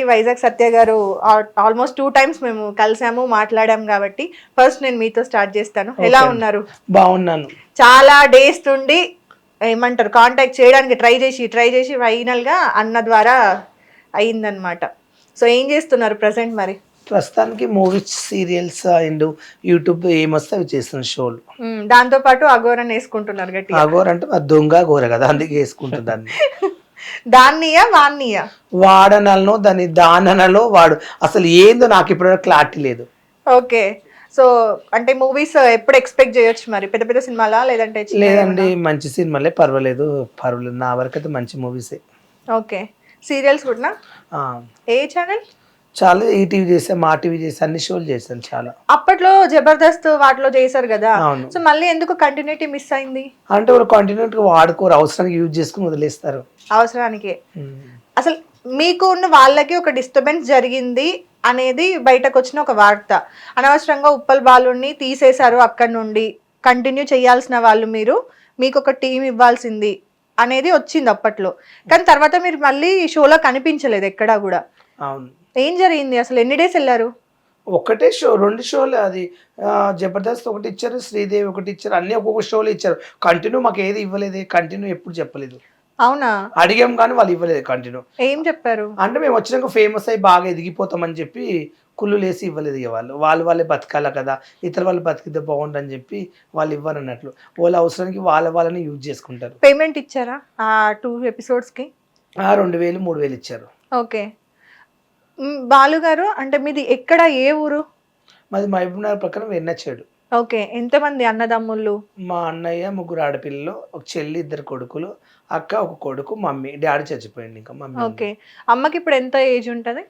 వైజాగ్ సత్య గారు almost two times మేము కలిసాము మాట్లాడాము కాబట్టి ఫస్ట్ నేను మీతో స్టార్ట్ చేస్తాను. ఎలా. ఉన్నారు? బాగున్నాను. చాలా డేస్ నుండి ఏమంటారు కాంటాక్ట్ చేయడానికి ట్రై చేసి ట్రై చేసి ఫైనల్గా అన్న ద్వారా అయిందనమాట సో ఏం చేస్తున్నారు ప్రజెంట్ మరి? ప్రస్తుతానికి మూవీస్ సీరియల్స్ అండ్ యూట్యూబ్ ఏమొస్తే అవి చేస్తున్న షోలు. దాంతో పాటు అఘోరన్ వేసుకుంటున్నారు అగోర అంటే దొంగ గోర కదా అందుకే వేసుకుంటుంది దాన్ని దాన్నియా వాన్నియా? వాడనలో దాని దాననలో వాడు. అసలు ఏందో నాకు ఇప్పుడు క్లారిటీ లేదు. ఓకే. సో అంటే మూవీస్ ఎప్పుడు ఎక్స్పెక్ట్ చేయొచ్చు మరి? పెద్ద పెద్ద సినిమాలా లేదంటే లేదండి మంచి సినిమాలే పర్వాలేదు. పర్వాలేదు నా వరకు అయితే మంచి మూవీసే. ఓకే. సీరియల్స్ కూడా? ఏ ఛానల్? చాలా ఈటీవీ చేసా మా టీవీ చేసా అన్ని షోలు చేశాను చాలా. అప్పట్లో జబర్దస్త్ వాటిలో చేశారు కదా? సో మళ్ళీ ఎందుకు కంటిన్యూటీ మిస్ అయింది? అంటే వాళ్ళు కంటిన్యూట్ వాడుకోరు అవసరానికి యూజ్ చేసుకుని వదిలేస్తారు. అవసరానికి. అసలు మీకు ఉన్న వాళ్ళకి ఒక డిస్టర్బెన్స్ జరిగింది అనేది బయటకు వచ్చిన ఒక వార్త. అనవసరంగా ఉప్పల్ బాలుని తీసేశారు అక్కడి నుండి. కంటిన్యూ చేయాల్సిన వాళ్ళు మీరు మీకు ఒక టీం ఇవ్వాల్సింది అనేది వచ్చింది అప్పట్లో. కానీ తర్వాత మీరు మళ్ళీ షోలో కనిపించలేదు ఎక్కడా కూడా. అవును. ఏం జరిగింది? అసలు ఎన్ని డేస్ వెళ్ళారు? ఒకటే షో రెండు షోలు అది. జబర్దస్త్ ఒకటి ఇచ్చారు శ్రీదేవి ఒకటి ఇచ్చారు అన్ని ఒక్కొక్క షోలు ఇచ్చారు. కంటిన్యూ మాకు ఏది ఇవ్వలేదు కంటిన్యూ ఎప్పుడు చెప్పలేదు. అవునా? అడిగాం కానీ వాళ్ళు ఇవ్వలేదు కంటిన్యూ. ఏం చెప్పారు? అంటే మేము వచ్చినాక ఫేమస్ అయ్యి బాగా ఎదిగిపోతామని చెప్పి కుళ్ళు లేసి ఇవ్వలేదు ఇక వాళ్ళు. వాళ్ళు వాళ్ళే బతకాల కదా. ఇతర వాళ్ళు బతికితే బాగుండని చెప్పి వాళ్ళు ఇవ్వరు అన్నట్లు. వాళ్ళ అవసరానికి వాళ్ళ వాళ్ళని యూజ్ చేసుకుంటారు. పేమెంట్ ఇచ్చారా ఆ టూ ఎపిసోడ్స్కి రెండు వేలు మూడు వేలు ఇచ్చారు. ఓకే. మ్, బాలు గారు అంటే మీది ఎక్కడ ఏ ఊరు? మాది మహబూబ్ నగర్ ప్రకారం వెన్నచ్చాడు. ఓకే ఎంతమంది అన్నదమ్ముళ్ళు మా అన్నయ్య ముగ్గురు ఆడపిల్లలు ఒక చెల్లి ఇద్దరు కొడుకులు అక్క ఒక కొడుకు మమ్మీ డాడీ చచ్చిపోయింది ఇంకా మమ్మీ. ఓకే అమ్మకి ఇప్పుడు ఎంత ఏజ్ ఉంటుంది?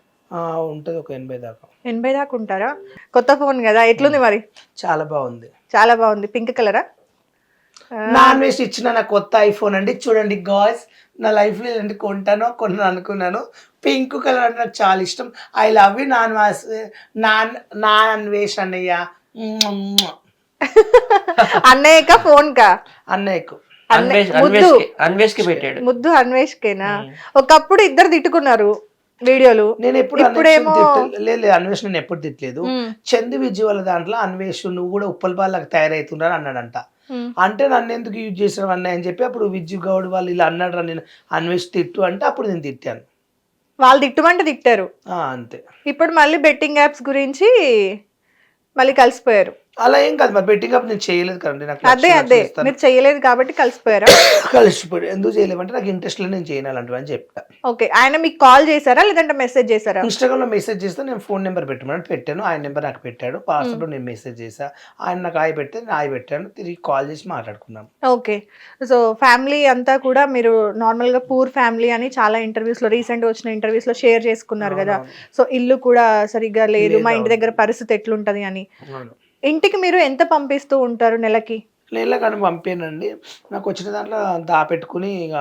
ఉంటది ఒక ఎనభై దాకా. ఎనభై దాకా ఉంటారా? కొత్త ఫోన్ కదా ఎట్లుంది మరి? చాలా బాగుంది. చాలా బాగుంది. పింక్ కలరా? నాన్ వెజ్ ఇచ్చిన నా కొత్త ఐఫోన్ అండి. చూడండి గాయ్స్ నా లైఫ్లో ఇలాంటి కొంటానో కొన్నాను అనుకున్నాను. పింక్ కలర్ అంటే నాకు చాలా ఇష్టం. ఐ లవ్ యూ నాన్ వాస్ నాన్ నాన్ వేష్ అన్నయ్య. అన్నయ్యక ఫోన్ కా అన్నయ్యకు. అన్నయ్య- అన్వేష్ అన్వేష్కి పెట్టాడు. ముద్దు అన్వేష్కేనా? ఒకప్పుడు ఇద్దరు తిట్టుకున్నారు వీడియోలు. నేను ఎప్పుడు ఇప్పుడేమో- లేదు అన్వేష్ నేను ఎప్పుడు తిట్టలేదు. చందు విజయ్ వాళ్ళ దాంట్లో అన్వేష్ నువ్వు కూడా ఉప్పల్ బాలకు తయారవుతున్నారు అన్నాడంట. అంటే నన్ను ఎందుకు యూజ్ చేసావు అన్నయ్య అని చెప్పి అప్పుడు విజ్జు గౌడ్ వాళ్ళు ఇలా అన్నాడు నేను అన్వేష్ తిట్టు అంటే అప్పుడు నేను తిట్టాను. వాళ్ళు తిట్టుమంటే తిట్టారు. ఆ, అంతే. ఇప్పుడు మళ్ళీ బెట్టింగ్ యాప్స్ గురించి మళ్ళీ కలిసిపోయారు. అలా ఏం కాదు. మరి బెట్టింగ్ అప్ నేను చేయలేదు కదండి. నాకు అదే అదే. మీరు చేయలేదు కాబట్టి కలిసిపోయారా? కలిసిపోయి ఎందుకు చేయలేమంటే నాకు ఇంట్రెస్ట్ లేదు నేను చేయను అలాంటివి అని చెప్తా ఓకే. ఆయన మీకు కాల్ చేశారా? లేదంటే మెసేజ్ చేశారా? ఇన్స్టాగ్రామ్లో మెసేజ్ చేస్తే నేను ఫోన్ నెంబర్ పెట్టమని పెట్టాను. ఆయన నెంబర్ నాకు పెట్టాడు. పాస్వర్డ్ నేను మెసేజ్ చేసా ఆయన నాకు ఆయి పెడితే నేను ఆయి పెట్టాను. తిరిగి కాల్ చేసి మాట్లాడుకున్నాం. ఓకే. సో ఫ్యామిలీ అంతా కూడా మీరు నార్మల్గా పూర్ ఫ్యామిలీ అని చాలా ఇంటర్వ్యూస్లో రీసెంట్ వచ్చిన ఇంటర్వ్యూస్లో షేర్ చేసుకున్నారు కదా. సో ఇల్లు కూడా సరిగ్గా లేదు. మా ఇంటి దగ్గర పరిస్థితి ఎట్లుంటది అని. ఇంటికి మీరు ఎంత పంపిస్తూ ఉంటారు నెలకి? నెల కానీ పంపానండి. నాకు వచ్చిన దాంట్లో దాపెట్టుకుని ఇక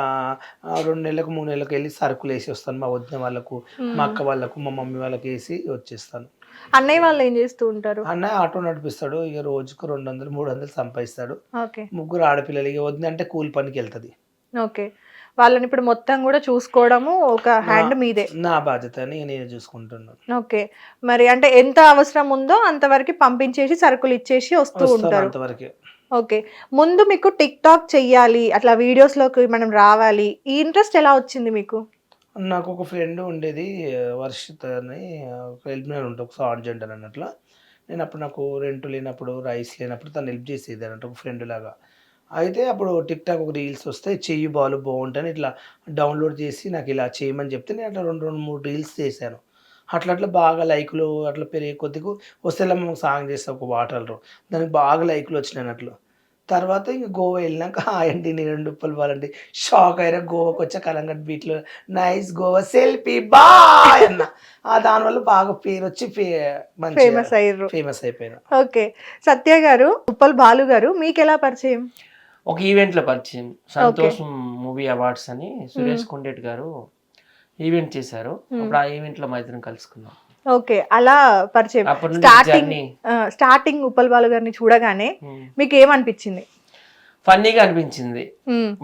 రెండు నెలలకు మూడు నెలలకు వెళ్ళి సరుకులు వేసి వస్తాను. మా వదిన వాళ్ళకు మా అక్క వాళ్ళకు మా మమ్మీ వాళ్ళకి వేసి వచ్చేస్తాను. అన్నయ్య వాళ్ళు ఏం చేస్తూ ఉంటారు? అన్నయ్య ఆటో నడిపిస్తాడు. ఇక రోజుకు రెండు వందలు మూడు వందలు సంపాదిస్తాడు. ఓకే. ముగ్గురు ఆడపిల్లలు. ఇక వదిన అంటే కూలి పనికి వెళ్తుంది. ఓకే. వాళ్ళని ఇప్పుడు మొత్తం కూడా చూసుకోవడము ఒక హ్యాండ్ మీదే. నా బాధ్యత అని నేను చూసుకుంటున్నాను ఓకే. మరి అంటే ఎంత అవసరం ఉందో అంతవరకు పంపించేసి సరుకులు ఇచ్చేసి వస్తూ ఉంటారు. అంతవరకే. ఓకే. ముందు మీకు టిక్ టాక్ చెయ్యాలి అట్లా videos లోకి మనం రావాలి. ఈ ఇంట్రెస్ట్ ఎలా వచ్చింది మీకు? నాకు ఒక ఫ్రెండ్ ఉండేది వర్షిత్ అని ఒక హెల్ప్ ఉంటుంది ఒక సాడ్ జెండర్ అన్నట్లు. నేను అప్పుడు నాకు రెంట్ లేనప్పుడు రైస్ లేనప్పుడు తను హెల్ప్ చేసేది అన్నట్టు ఒక ఫ్రెండ్ లాగా. అయితే అప్పుడు టిక్ టాక్ ఒక రీల్స్ వస్తే చెయ్యి బాలు బాగుంటాయని ఇట్లా డౌన్లోడ్ చేసి నాకు ఇలా చేయమని చెప్తే నేను అట్లా రెండు రెండు మూడు రీల్స్ చేశాను. అట్లా అట్లా బాగా లైకులు అట్లా పెరిగే కొద్దిగా వస్తే మేము సాంగ్ చేస్తాం ఒక వాటర్లో దానికి బాగా లైకులు వచ్చినాయి అన్నట్లు. తర్వాత ఇంక గోవా వెళ్ళినాక ఆయండి నేను రెండు ఉప్పలు బాలండి షాక్ అయినా గోవాకి వచ్చా కలంగట్ బీచ్లో నైస్ గోవా సెల్ఫీ బాయ్ అన్న. ఆ దానివల్ల బాగా పేరు వచ్చి ఫేమస్ అయ్యారు ఫేమస్ అయిపోయినా. ఓకే. సత్య గారు ఉప్పల్ బాలు గారు మీకు ఎలా పరిచయం? ఒక ఈవెంట్లో పరిచయం. సంతోషం మూవీ అవార్డ్స్ అని సురేష్ కొండేట్ గారు ఈవెంట్ చేశారు. అప్పుడు ఆ ఈవెంట్లో మా ఇద్దరం కలుసుకున్నాం. ఓకే అలా పరిచయం. స్టార్టింగ్ స్టార్టింగ్ ఉప్పల్ బాలు గారిని చూడగానే మీకు ఏమనిపించింది ఫన్నీగా అనిపించింది.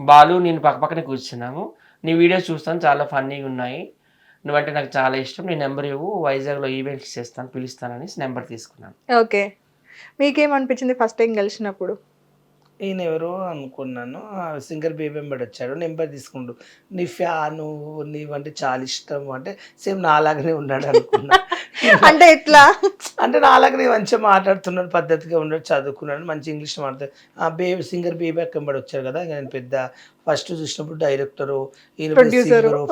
బాలు నేను పక్క పక్కనే కూర్చున్నాము. నీ వీడియోస్ చూస్తాను చాలా ఫన్నీగా ఉన్నాయి. నువ్వంటే నాకు చాలా ఇష్టం. నీ నెంబర్ ఇవ్వు వైజాగ్లో ఈవెంట్స్ చేస్తాను పిలుస్తానని నెంబర్ తీసుకున్నాను. ఓకే. మీకేమనిపించింది ఫస్ట్ టైం కలిసినప్పుడు? ఈయన ఎవరో అనుకున్నాను సింగర్ బేబీ వెంబడి వచ్చాడు. నెంబర్ తీసుకుండు. నీ ఫ్యాను నీవంటే చాలా ఇష్టం అంటే సేమ్ నాలాగనే ఉన్నాడు అనుకున్నా. అంటే ఎట్లా? అంటే నాలాగనే మంచిగా మాట్లాడుతున్నాడు పద్ధతిగా ఉన్నాడు చదువుకున్నాడు మంచి ఇంగ్లీష్ మాట్లాడు ఆ బేబీ సింగర్ బేబీ వెంబడి వచ్చాడు కదా నేను పెద్ద ఫస్ట్ చూసినప్పుడు డైరెక్టరు.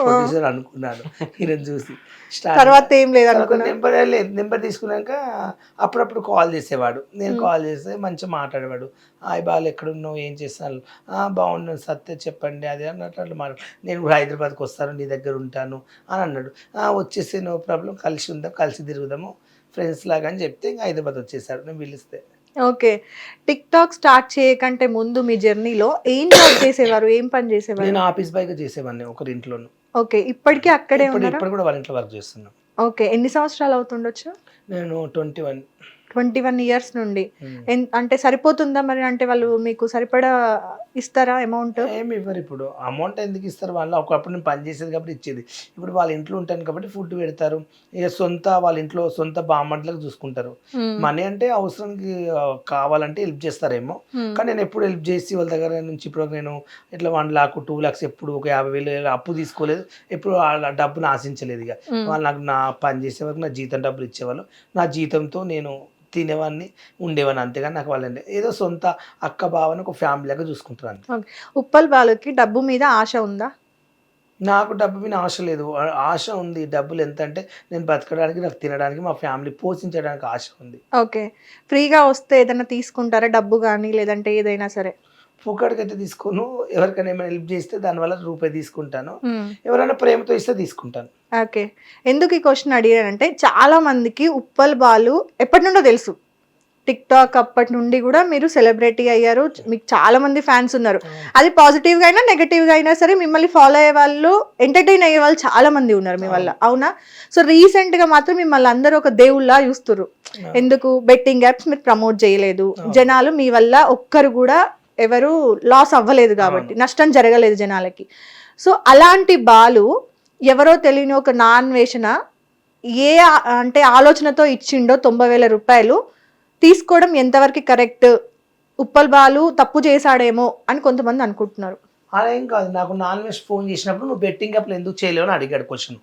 ప్రొడ్యూసర్ అనుకున్నాను ఈయన చూసి. తర్వాత ఏం లేదు అనుకున్నా నెంబర్ లేదు. నెంబర్ తీసుకున్నాక అప్పుడప్పుడు కాల్ చేసేవాడు. నేను కాల్ చేస్తే మంచిగా మాట్లాడేవాడు. హాయ్ బాలు ఎక్కడున్నావు? ఏం చేస్తాను "ఆ, బాగున్నాను సత్య చెప్పండి. అది అన్నట్టు అట్లా మాట్లాడు. నేను కూడా హైదరాబాద్కి వస్తాను నీ దగ్గర ఉంటాను అని అన్నాడు. "ఆ, వచ్చేసి నో ప్రాబ్లం. కలిసి ఉందాం కలిసి తిరుగుదాము. ఫ్రెండ్స్ లాగా అని చెప్తే ఇంకా హైదరాబాద్ వచ్చేసాడు. నేను పిలిస్తే. ఓకే. టిక్ టాక్ స్టార్ట్ చేయకంటే ముందు మీ జర్నీలో ఏం జాబ్ చేసేవారు? ఏం పని చేసేవారు? నేను ఆఫీస్ బైక్ చేసేవాడిని ఒకరి ఇంట్లోను ఓకే. ఇప్పటికీ అక్కడే ఉన్నారా? ఇప్పుడు కూడా వాళ్ళ ఇంట్లో వర్క్ చేస్తున్నాను ఓకే. ఎన్ని సంవత్సరాలు అవుతుండొచ్చు? నేను twenty one. Twenty one years నుండి. ఎన్- అంటే సరిపోతుందా మరి? అంటే వాళ్ళు మీకు సరిపడా ఇస్తారా అమౌంట్? ఏమి ఇవ్వరు ఇప్పుడు. అమౌంట్ ఎందుకు ఇస్తారు? వాళ్ళు ఒకప్పుడు నేను పని చేసేది కాబట్టి ఇచ్చేది. ఇప్పుడు వాళ్ళ ఇంట్లో ఉంటాను కాబట్టి ఫుడ్ పెడతారు. ఇక సొంత వాళ్ళ ఇంట్లో సొంత బామ్మట్లకు చూసుకుంటారు. మనీ అంటే అవసరానికి కావాలంటే హెల్ప్ చేస్తారేమో. కానీ నేను ఎప్పుడు హెల్ప్ చేసి వాళ్ళ దగ్గర నుంచి ఇప్పుడు నేను ఇట్లా వన్ లాక్ టూ లాక్స్ ఎప్పుడు ఒక యాభై వేలు అప్పు తీసుకోలేదు. ఎప్పుడు ఆ డబ్బును ఆశించలేదు ఇక. వాళ్ళు నాకు నా పని చేసే వరకు నా జీతం డబ్బులు ఇచ్చేవాళ్ళు. నా జీతంతో నేను తినేవాడిని ఉండేవాడిని అంతేగాని నాకు వాళ్ళని ఏదో సొంత అక్క బావని ఒక ఫ్యామిలీ లాగా చూసుకుంటారు అంతే. ఉప్పల్ బాలుకి డబ్బు మీద ఆశ ఉందా? నాకు డబ్బు మీద ఆశ లేదు. ఆశ ఉంది. డబ్బులు ఎంత అంటే నేను బతకడానికి నాకు తినడానికి మా ఫ్యామిలీ పోషించడానికి ఆశ ఉంది. ఓకే. ఫ్రీగా వస్తే ఏదైనా తీసుకుంటారా డబ్బు కానీ లేదంటే ఏదైనా సరే? పూకడికి అయితే తీసుకోను. ఎవరికైనా ఏమైనా హెల్ప్ చేస్తే దానివల్ల రూపాయి తీసుకుంటాను. ఎవరైనా ప్రేమతో ఇస్తే తీసుకుంటాను. ఓకే. ఎందుకు ఈ క్వశ్చన్ అడిగానంటే చాలా మందికి ఉప్పల్ బాలు ఎప్పటి నుండో తెలుసు. టిక్ టాక్ అప్పటి నుండి కూడా మీరు సెలబ్రిటీ అయ్యారు. మీకు చాలా మంది ఫ్యాన్స్ ఉన్నారు. అది పాజిటివ్గా అయినా నెగటివ్గా అయినా సరే మిమ్మల్ని ఫాలో అయ్యే వాళ్ళు ఎంటర్టైన్ అయ్యే వాళ్ళు చాలా మంది ఉన్నారు మీ వల్ల. అవునా. సో రీసెంట్గా మాత్రం మిమ్మల్ని అందరూ ఒక దేవుళ్ళ చూస్తున్నారు ఎందుకు? బెట్టింగ్ యాప్స్ మీరు ప్రమోట్ చేయలేదు. జనాలు మీ వల్ల ఒక్కరు కూడా ఎవరు లాస్ అవ్వలేదు కాబట్టి నష్టం జరగలేదు జనాలకి. సో అలాంటి బాలు ఎవరో తెలియని ఒక నాన్ వేషన ఏ అంటే ఆలోచనతో ఇచ్చిండో తొంభై వేల రూపాయలు తీసుకోవడం ఎంతవరకు కరెక్ట్? ఉప్పల్ బాలు తప్పు చేశాడేమో అని కొంతమంది అనుకుంటున్నారు. అలా ఏం కాదు నాకు నాన్ వెజ్ ఫోన్ చేసినప్పుడు నువ్వు బెట్టింగ్ అప్లు ఎందుకు చేయలేవు అని అడిగాడు క్వశ్చన్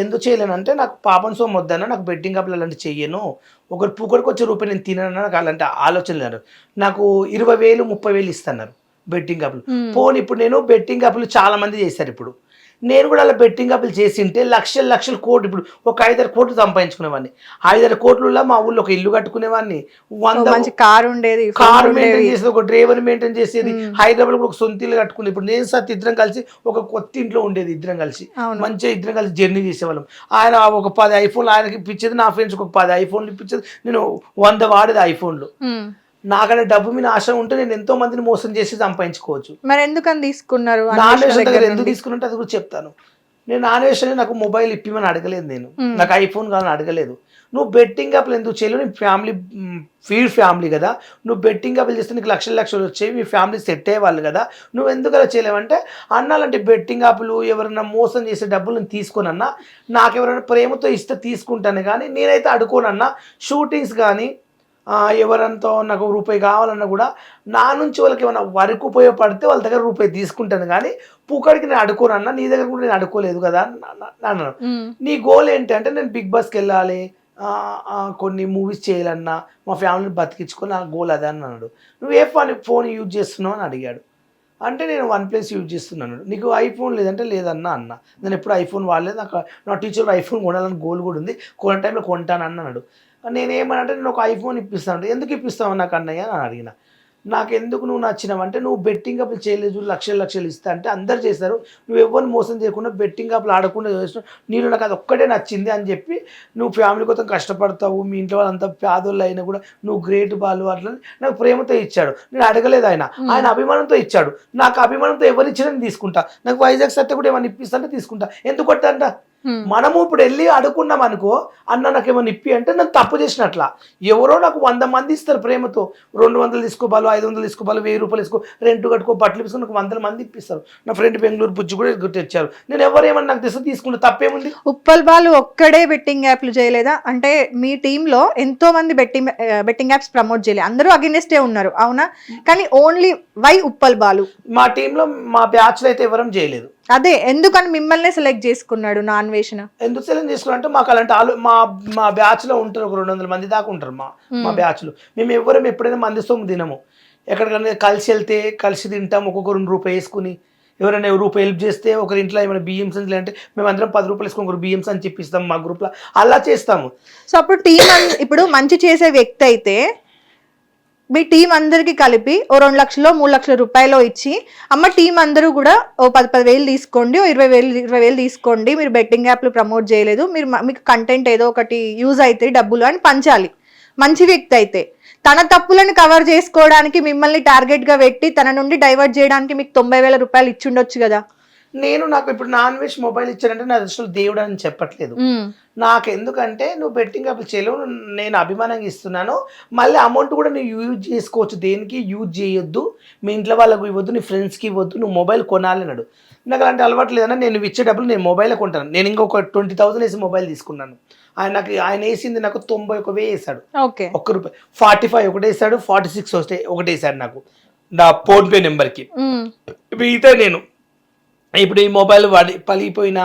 ఎందుకు చేయలేను అంటే నాకు పాపం సోమ్ వద్దన్న నాకు బెట్టింగ్ అప్లు అలాంటి చెయ్యను. ఒకరు పూకడికి వచ్చే రూపాయి నేను తినను నాకు అలాంటి ఆలోచన లేదు నాకు ఇరవై వేలు ముప్పై వేలు ఇస్తున్నారు బెట్టింగ్ అప్లు. పోనీ ఇప్పుడు నేను బెట్టింగ్ అప్లు చాలా మంది చేశారు ఇప్పుడు. నేను కూడా అలా బెట్టింగ్ అప్లు చేసింటే లక్షల లక్షల కోట్లు ఇప్పుడు ఒక ఐదారు కోట్లు సంపాదించుకునేవాడిని. ఐదారు కోట్లలో మా ఊళ్ళో ఒక ఇల్లు కట్టుకునేవాడిని. వంద మంచి కార్ ఉండేది కార్. మెయింటైన్ చేసేది ఒక డ్రైవర్ మెయింటైన్ చేసేది. హైదరాబాద్ కూడా ఒక సొంత ఇల్లు కట్టుకుంది ఇప్పుడు నేను సత్ ఇద్దరం కలిసి ఒక కొత్త ఇంట్లో ఉండేది ఇద్దరం కలిసి. మంచిగా ఇద్దరం కలిసి జర్నీ చేసేవాళ్ళం. ఆయన ఒక పది ఐఫోన్లు ఆయనకి ఇప్పించేది నా ఫ్రెండ్స్ ఒక పది ఐఫోన్లు ఇప్పించేది. నేను వంద వాడేది ఐఫోన్లు నాకనే డబ్బు మీద ఆశ ఉంటే నేను ఎంతో మందిని మోసం చేసి సంపాదించుకోవచ్చు. మరి ఎందుకని తీసుకున్నారు నాన్ అన్వేషణ వేషన్ దగ్గర ఎందుకు? తీసుకున్నట్టు అది కూడా చెప్తాను. నేను నాన్ వేషన్ నాకు మొబైల్ ఇప్పిమని అడగలేదు నేను. నాకు ఐఫోన్ కావాలని అడగలేదు. నువ్వు బెట్టింగ్ అప్లు ఎందుకు చేయలేవు? నీ ఫ్యామిలీ ఫీడ్ ఫ్యామిలీ కదా. నువ్వు బెట్టింగ్ అప్లు చేస్తే నీకు లక్షల లక్షలు వచ్చాయి మీ ఫ్యామిలీ సెట్ అయ్యేవాళ్ళు కదా. నువ్వు ఎందుకు అలా చేయలేవంటే అన్నాలంటే బెట్టింగ్ అప్లు ఎవరైనా మోసం చేసే డబ్బులు నేను తీసుకోనన్నా నాకు ఎవరైనా ప్రేమతో ఇస్తే తీసుకుంటాను కానీ నేనైతే అడుకోనన్నా షూటింగ్స్ కానీ ఎవరంతో నాకు రూపాయి కావాలన్నా కూడా నా నుంచి వాళ్ళకి ఏమైనా వరకు ఉపయోగపడితే వాళ్ళ దగ్గర రూపాయి తీసుకుంటాను. కానీ పూకడికి నేను అడుకోనన్నా నీ దగ్గర కూడా నేను అడుకోలేదు కదా అని అన్న- అన్న- అన్నాను. నీ గోల్ ఏంటి అంటే నేను బిగ్ బాస్కి వెళ్ళాలి కొన్ని మూవీస్ చేయాలన్నా మా ఫ్యామిలీని బతికించుకొని నా గోల్ అదే అని అన్నాడు. నువ్వు ఏ ఫోన్ ఫోన్ యూజ్ చేస్తున్నావు అని అడిగాడు. అంటే నేను వన్ ప్లస్ యూజ్ చేస్తున్నాను నీకు ఐఫోన్ లేదంటే లేదన్నా అన్న. నేను ఎప్పుడు ఐఫోన్ వాడలేదు. నాకు నా టీచర్ ఐఫోన్ కొనాలని గోల్ కూడా ఉంది. కొన్న టైంలో కొంటాను అన్నాడు. నేనేమనంటే నేను ఒక ఐఫోన్ ఇప్పిస్తాను ఎందుకు ఇప్పిస్తావు నాకు అన్నయ్య అని అడిగిన. నాకు ఎందుకు నువ్వు నచ్చినావంటే నువ్వు బెట్టింగ్ అప్లు చేయలేదు లక్షలు లక్షలు ఇస్తా అంటే అందరు చేస్తారు. నువ్వు ఎవరిని మోసం చేయకుండా బెట్టింగ్ అప్లు ఆడకుండా చేస్తున్నావు. నీళ్ళు నాకు అది ఒక్కటే నచ్చింది అని చెప్పి నువ్వు ఫ్యామిలీ కోసం కష్టపడతావు మీ ఇంట్లో వాళ్ళంతా పేదోళ్ళు అయినా కూడా నువ్వు గ్రేట్ బాలు అట్లా నాకు ప్రేమతో ఇచ్చాడు. నేను అడగలేదు ఆయన. ఆయన అభిమానంతో ఇచ్చాడు. నాకు అభిమానంతో ఎవరు ఇచ్చినా నేను తీసుకుంటా. నాకు వైజాగ్ సత్య కూడా ఏమైనా ఇప్పిస్తాంటే తీసుకుంటా. ఎందుకు కొట్టంట. మనము ఇప్పుడు వెళ్ళి అడుగుకున్నాం అనుకో అన్న నాకు ఏమైనా ఇప్పి అంటే నేను తప్పు చేసినట్ల. ఎవరో నాకు వంద మంది ఇస్తారు ప్రేమతో. రెండు వందలు తీసుకోబాలు ఐదు వందలు తీసుకోబాలు వెయ్యి రూపాయలు తీసుకో రెంట్ కట్టుకో బట్టలు తీసుకుని నాకు వందల మంది ఇప్పిస్తారు. నా ఫ్రెండ్ బెంగళూరు బుజ్జి కూడా తెచ్చారు. నేను ఎవరేమన్నా నాకు తెస్తే తీసుకుంటే తప్పేముంది? ఉప్పల్ బాలు ఒక్కడే బెట్టింగ్ యాప్లు చేయలేదా? అంటే మీ టీంలో ఎంతో మంది బెట్టింగ్ బెట్టింగ్ యాప్స్ ప్రమోట్ చేయలేదు అందరూ అగెనిస్టే ఉన్నారు అవునా? కానీ ఓన్లీ వై ఉప్పల్ బాలు? మా టీంలో మా బ్యాచ్లో అయితే ఎవరం చేయలేదు. అదే ఎందుకని మిమ్మల్ని సెలెక్ట్ చేసుకున్నాడు నా అన్వేషణ? ఎందుకు సెలెక్ట్ చేసుకున్నారంటే మాకు అలాంటి ఆలో మా మా బ్యాచ్లో ఉంటారు ఒక రెండు వందల మంది దాకా ఉంటారు మా మా బ్యాచ్లో. మేము ఎవరం ఎప్పుడైనా మంది సొమ్ము తినము. ఎక్కడికైనా కలిసి వెళ్తే కలిసి తింటాం ఒక్కొక్క రెండు రూపాయలు వేసుకుని. ఎవరైనా రూపాయి హెల్ప్ చేస్తే ఒకరి ఇంట్లో ఏమైనా బియ్యం సంచులు అంటే మేము అందరం పది రూపాయలు వేసుకుని ఒకరు బియ్యం సంచి చెప్పిస్తాం మా గ్రూప్లో అలా చేస్తాము. సో అప్పుడు టీం ఇప్పుడు మంచి చేసే వ్యక్తి అయితే మీ టీం అందరికి కలిపి ఓ రెండు లక్షలో మూడు లక్షల రూపాయలు ఇచ్చి అమ్మ టీం అందరూ కూడా ఓ పది పది వేలు తీసుకోండి ఓ ఇరవై వేలు ఇరవై వేలు తీసుకోండి మీరు బెట్టింగ్ యాప్లు ప్రమోట్ చేయలేదు మీరు మీకు కంటెంట్ ఏదో ఒకటి యూజ్ అవుతాయి డబ్బులు అని పంచాలి. మంచి వ్యక్తి అయితే. తన తప్పులను కవర్ చేసుకోవడానికి మిమ్మల్ని టార్గెట్గా పెట్టి తన నుండి డైవర్ట్ చేయడానికి మీకు తొంభై వేల రూపాయలు ఇచ్చుండొచ్చు కదా. నేను నాకు ఇప్పుడు నాన్ వెజ్ మొబైల్ ఇచ్చానంటే నా దృష్టిలో దేవుడు అని చెప్పట్లేదు. నాకు ఎందుకంటే నువ్వు బెట్టింగ్ అప్పుడు చేయలేవు నేను అభిమానంగా ఇస్తున్నాను. మళ్ళీ అమౌంట్ కూడా నువ్వు యూజ్ చేసుకోవచ్చు. దేనికి? యూజ్ చేయొద్దు. మీ ఇంట్లో వాళ్ళకు ఇవ్వద్దు నీ ఫ్రెండ్స్కి ఇవ్వద్దు. నువ్వు మొబైల్ కొనాలి అన్నాడు. నాకు అలాంటి అలవాటు లేదన్నా నేను ఇచ్చే డబ్బులు నేను మొబైల్ కొంటాను. నేను ఇంకొక ట్వంటీ థౌసండ్ వేసి మొబైల్ తీసుకున్నాను. ఆయన నాకు ఆయన వేసింది నాకు తొంభై ఒక వెయ్యి వేసాడు. ఓకే. ఒక్క రూపాయి. ఫార్టీ ఫైవ్ ఒకటి వేసాడు ఫార్టీ సిక్స్ వస్తే ఒకటి వేసాడు నాకు. నా ఫోన్పే నెంబర్కి మిగతా నేను. ఇప్పుడు ఈ మొబైల్ పడి పలిగిపోయిన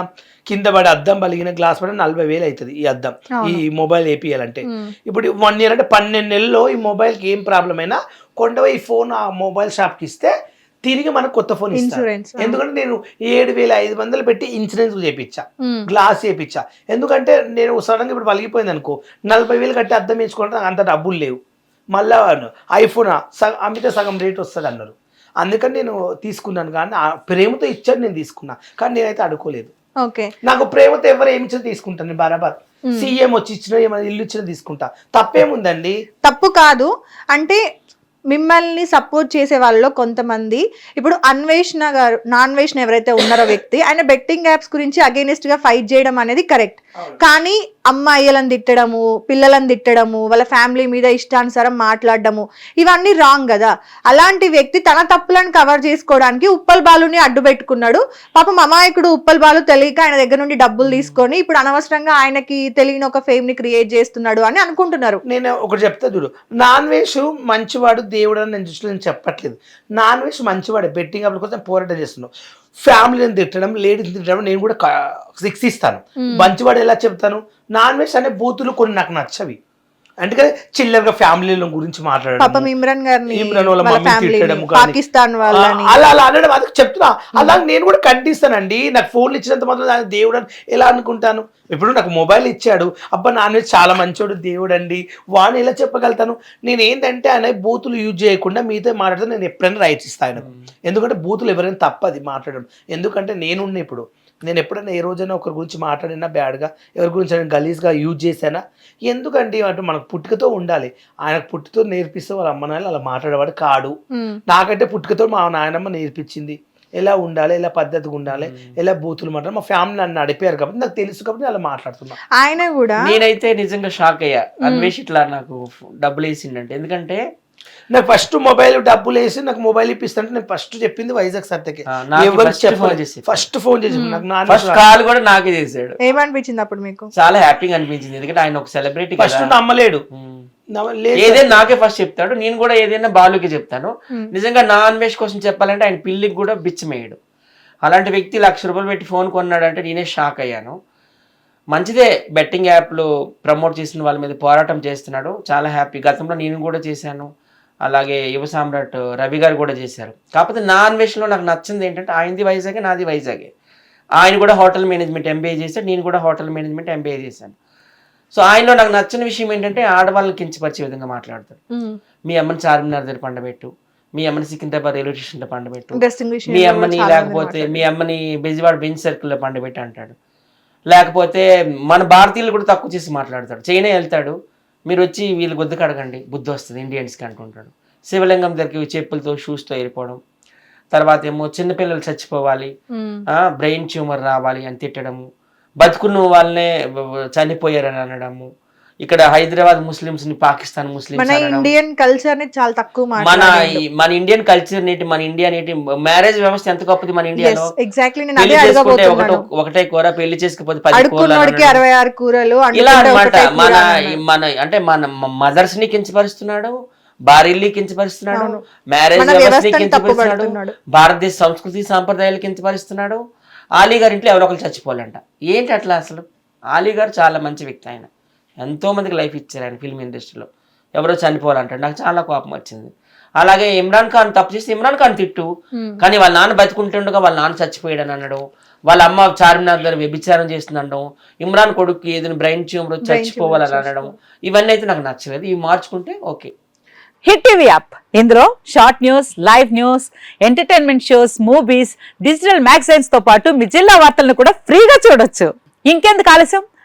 కింద పడి అద్దం పలిగిన గ్లాస్ పడి నలభై వేలు అవుతుంది ఈ అద్దం ఈ మొబైల్ వేపియాలంటే ఇప్పుడు వన్ ఇయర్ అంటే పన్నెండు నెలల్లో ఈ మొబైల్కి ఏం ప్రాబ్లం అయినా కొండ ఈ ఫోన్ ఆ మొబైల్ షాప్కి ఇస్తే తిరిగి మనకు కొత్త ఫోన్ ఇస్తారు. ఇన్సూరెన్స్ ఎందుకంటే నేను ఏడు వేల ఐదు వందలు పెట్టి ఇన్సూరెన్స్ చేయించా గ్లాస్ చేయించా ఎందుకంటే నేను సడన్గా ఇప్పుడు పలిగిపోయింది అనుకో నలభై వేలు కట్టి అద్దం వేసుకోవడానికి నాకు అంత డబ్బులు లేవు. మళ్ళా ఐఫోన్ సగం అమ్మితే సగం రేట్ వస్తుంది అన్నారు అందుకని నేను తీసుకున్నాను. కానీ ఆ ప్రేమతో ఇచ్చాడు నేను తీసుకున్నా. కానీ నేనైతే అడుకోలేదు ఓకే. నాకు ప్రేమతో ఎవరు ఏమి ఇచ్చినా తీసుకుంటాను నేను బరాబర్. సీఎం వచ్చి ఇచ్చినా ఏమైనా ఇల్లు ఇచ్చినా తీసుకుంటా. తప్పేముందండి? తప్పు కాదు. అంటే మిమ్మల్ని సపోర్ట్ చేసే వాళ్ళలో కొంతమంది ఇప్పుడు అన్వేషణ గారు నాన్వేషణ ఎవరైతే ఉన్నారో వ్యక్తి ఆయన బెట్టింగ్ యాప్స్ గురించి అగేనిస్ట్గా ఫైట్ చేయడం అనేది కరెక్ట్ కానీ అమ్మాయిలను తిట్టడము పిల్లలను తిట్టడము వాళ్ళ ఫ్యామిలీ మీద ఇష్టానుసారం మాట్లాడడము ఇవన్నీ రాంగ్ కదా. అలాంటి వ్యక్తి తన తప్పులను కవర్ చేసుకోవడానికి ఉప్పల్ బాలుని అడ్డు పెట్టుకున్నాడు. పాపం అమాయకుడు ఉప్పల్ బాలు తెలియక ఆయన దగ్గర నుండి డబ్బులు తీసుకొని ఇప్పుడు అనవసరంగా ఆయనకి తెలియని ఒక ఫేమ్ని క్రియేట్ చేస్తున్నాడు అని అనుకుంటున్నారు. నేను ఒకటి చెప్తా చూడు. నాన్ వెజ్ మంచివాడు దేవుడు అని నేను దృష్టిలో నేను చెప్పట్లేదు. నాన్ వెజ్ మంచివాడు బెట్టింగ్ అప్పుడు కోసం పోరాటం చేస్తున్నావు ఫ్యామిలీని తిట్టడం లేడీని తిట్టడం నేను కూడా శిక్షిస్తాను. మంచివాడు ఎలా చెప్తాను? నాన్ వెజ్ అనే బూతులు కొన్ని నాకు నచ్చవి. అందుకని చిల్లరగా ఫ్యామిలీల గురించి మాట్లాడడం పాపం ఇమ్రాన్ గారిని ఇమ్రాన్ వాళ్ళ ఫ్యామిలీ తిట్టడం కానీ, పాకిస్తాన్ వాళ్ళని. అలా అలా అనడం అది చెప్తున్నా. అలా నేను కూడా ఖండిస్తానండి. నాకు ఫోన్లు ఇచ్చినంత మాత్రం దాన్ని దేవుడు అని ఎలా అనుకుంటాను? ఇప్పుడు నాకు మొబైల్ ఇచ్చాడు. అబ్బా నాన్న చాలా మంచోడు దేవుడు అండి వాడిని ఎలా చెప్పగలుగుతాను? నేను ఏంటంటే ఆయన బూతులు యూజ్ చేయకుండా మీతో మాట్లాడితే నేను ఎప్పుడైనా రైట్స్ ఇస్తాను. ఎందుకంటే బూతులు ఎవరైనా తప్పది మాట్లాడడం. ఎందుకంటే నేనున్న ఇప్పుడు. నేను ఎప్పుడైనా ఏ రోజైనా ఒకరి గురించి మాట్లాడినా బ్యాడ్గా ఎవరి గురించి నేను గలీజ్గా యూజ్ చేశానా? ఎందుకండి అంటే మనకు పుట్టుకతో ఉండాలి. ఆయనకు పుట్టుతో నేర్పిస్తే వాళ్ళ అమ్మ నాయన అలా మాట్లాడేవాడు కాడు. నాకంటే పుట్టుకతో మా నాయనమ్మ నేర్పించింది. ఎలా ఉండాలి ఎలా పద్ధతిగా ఉండాలి ఎలా బూతులు మాట్లాడాలి. మా ఫ్యామిలీ నన్ను నడిపారు కాబట్టి నాకు తెలుసు కాబట్టి అలా మాట్లాడుతున్నా. ఆయన కూడా నేనైతే నిజంగా షాక్ అయ్యా. అన్వేష్ ఇట్లా నాకు డబ్బులు వేసిండంటే ఎందుకంటే నాకు ఫస్ట్ మొబైల్ డబ్బులు వేసి నాకు మొబైల్ ఇప్పిస్తుంటే నేను ఫస్ట్ చెప్పింది వైజాగ్ ఎవరికి చేసి ఫస్ట్ ఫోన్ చేసి నాకు నాన్న ఫస్ట్ కాల్ కూడా నాకే చేసాడు ఏమనిపించింది అప్పుడు మీకు? చాలా హ్యాపీగా అనిపించింది. ఎందుకంటే ఆయన ఒక సెలబ్రిటీ ఫస్ట్ కదా. నమ్మలేడు ఏదైనా నాకే ఫస్ట్ చెప్తాడు. నేను కూడా ఏదైనా బాలుకి చెప్తాను. నిజంగా నా అన్వేష్ కోసం చెప్పాలంటే ఆయన పిల్లికి కూడా బిచ్చమేయడు. అలాంటి వ్యక్తి లక్ష రూపాయలు పెట్టి ఫోన్ కొన్నాడంటే నేనే షాక్ అయ్యాను. మంచిదే బెట్టింగ్ యాప్లు ప్రమోట్ చేసిన వాళ్ళ మీద పోరాటం చేస్తున్నాడు. చాలా హ్యాపీ గతంలో నేను కూడా చేశాను. అలాగే యువ సామ్రాట్ రవి గారు కూడా చేశారు. కాకపోతే నా అన్వేషణలో నాకు నచ్చింది ఏంటంటే ఆయనది వైజాగే నాది వైజాగే. ఆయన కూడా హోటల్ మేనేజ్మెంట్ ఎంబీఏ చేశాడు నేను కూడా హోటల్ మేనేజ్మెంట్ ఎంబీఏ చేశాను. సో ఆయనలో నాకు నచ్చిన విషయం ఏంటంటే ఆడవాళ్ళని కించపరిచే విధంగా మాట్లాడతాడు. మీ అమ్మని చార్మినార్ దగ్గర పండబెట్టు మీ అమ్మని సికింద్రాబాద్ రైల్వే స్టేషన్లో పండబెట్టు మీ అమ్మని లేకపోతే మీ అమ్మని బెజవాడ బెంచ్ సర్కిల్లో పండబెట్టి అంటాడు. లేకపోతే మన భారతీయులు కూడా తక్కువ చేసి మాట్లాడతాడు. చైనా వెళ్తాడు మీరు వచ్చి వీళ్ళు గుద్దు కడగండి బుద్ధి వస్తుంది ఇండియన్స్కి అంటుంటాడు. శివలింగం దగ్గరికి చెప్పులతో షూస్తో వెళ్ళిపోవడం తర్వాత ఏమో చిన్నపిల్లలు చచ్చిపోవాలి బ్రెయిన్ ట్యూమర్ రావాలి అని తిట్టడము. బతుకున్న వాళ్ళనే చనిపోయారని అనడము. ఇక్కడ హైదరాబాద్ ముస్లిమ్స్ని పాకిస్తాన్ ముస్లిమ్స్ మన ఇండియన్ కల్చర్ని చాలా తక్కువ మన మన ఇండియన్ కల్చర్ నేటి మన ఇండియా నేటి మ్యారేజ్ వ్యవస్థ ఎంత గొప్పది మన ఇండియాలో? ఎగ్జాక్ట్లీ నేను అదే అడగబోతున్నాను. ఒకటే కూర పెళ్ళి చేసుకపోతే పది కూరలు. అరవై ఆరు కూరలు ఇలా అన్నమాట. మన. మన అంటే మన మదర్స్ని కించపరుస్తున్నాడు భార్యల్ని కించపరుస్తున్నాడు. మ్యారేజ్ వ్యవస్థని వ్యవస్థని కించపరుస్తున్నాడు. భారతదేశ సంస్కృతి సాంప్రదాయాలు కించపరుస్తున్నాడు. ఆలీ గారి ఇంట్లో ఎవరో ఒకరు చచ్చిపోవాలంట. ఏంటి అట్లా అసలు? ఆలీ గారు చాలా మంచి వ్యక్తి ఆయన. ఎంతో మందికి లైఫ్ ఇచ్చారు ఆయన ఫిల్మ్ ఇండస్ట్రీలో. ఎవరో చనిపోవాలంటాడు. నాకు చాలా కోపం వచ్చింది. అలాగే ఇమ్రాన్ ఖాన్ తప్పు చేస్తే ఇమ్రాన్ ఖాన్ తిట్టు. కానీ వాళ్ళ నాన్న బతుకుంటుండగా వాళ్ళ నాన్న చచ్చిపోయాడని అనడం వాళ్ళ అమ్మ చార్మినార్ దగ్గర వ్యభిచారం చేస్తుందనడం ఇమ్రాన్ కొడుకు ఏదైనా బ్రెయిన్ ట్యూమర్ చచ్చిపోవాలని అనడం ఇవన్నీ అయితే నాకు నచ్చలేదు. ఇవి మార్చుకుంటే ఓకే. Hit TV app. ఇందులో short news live news entertainment shows movies digital మ్యాగజైన్స్తో పాటు మీ జిల్లా వార్తలను కూడా ఫ్రీగా చూడొచ్చు. ఇంకెందుకు ఆలస్యం?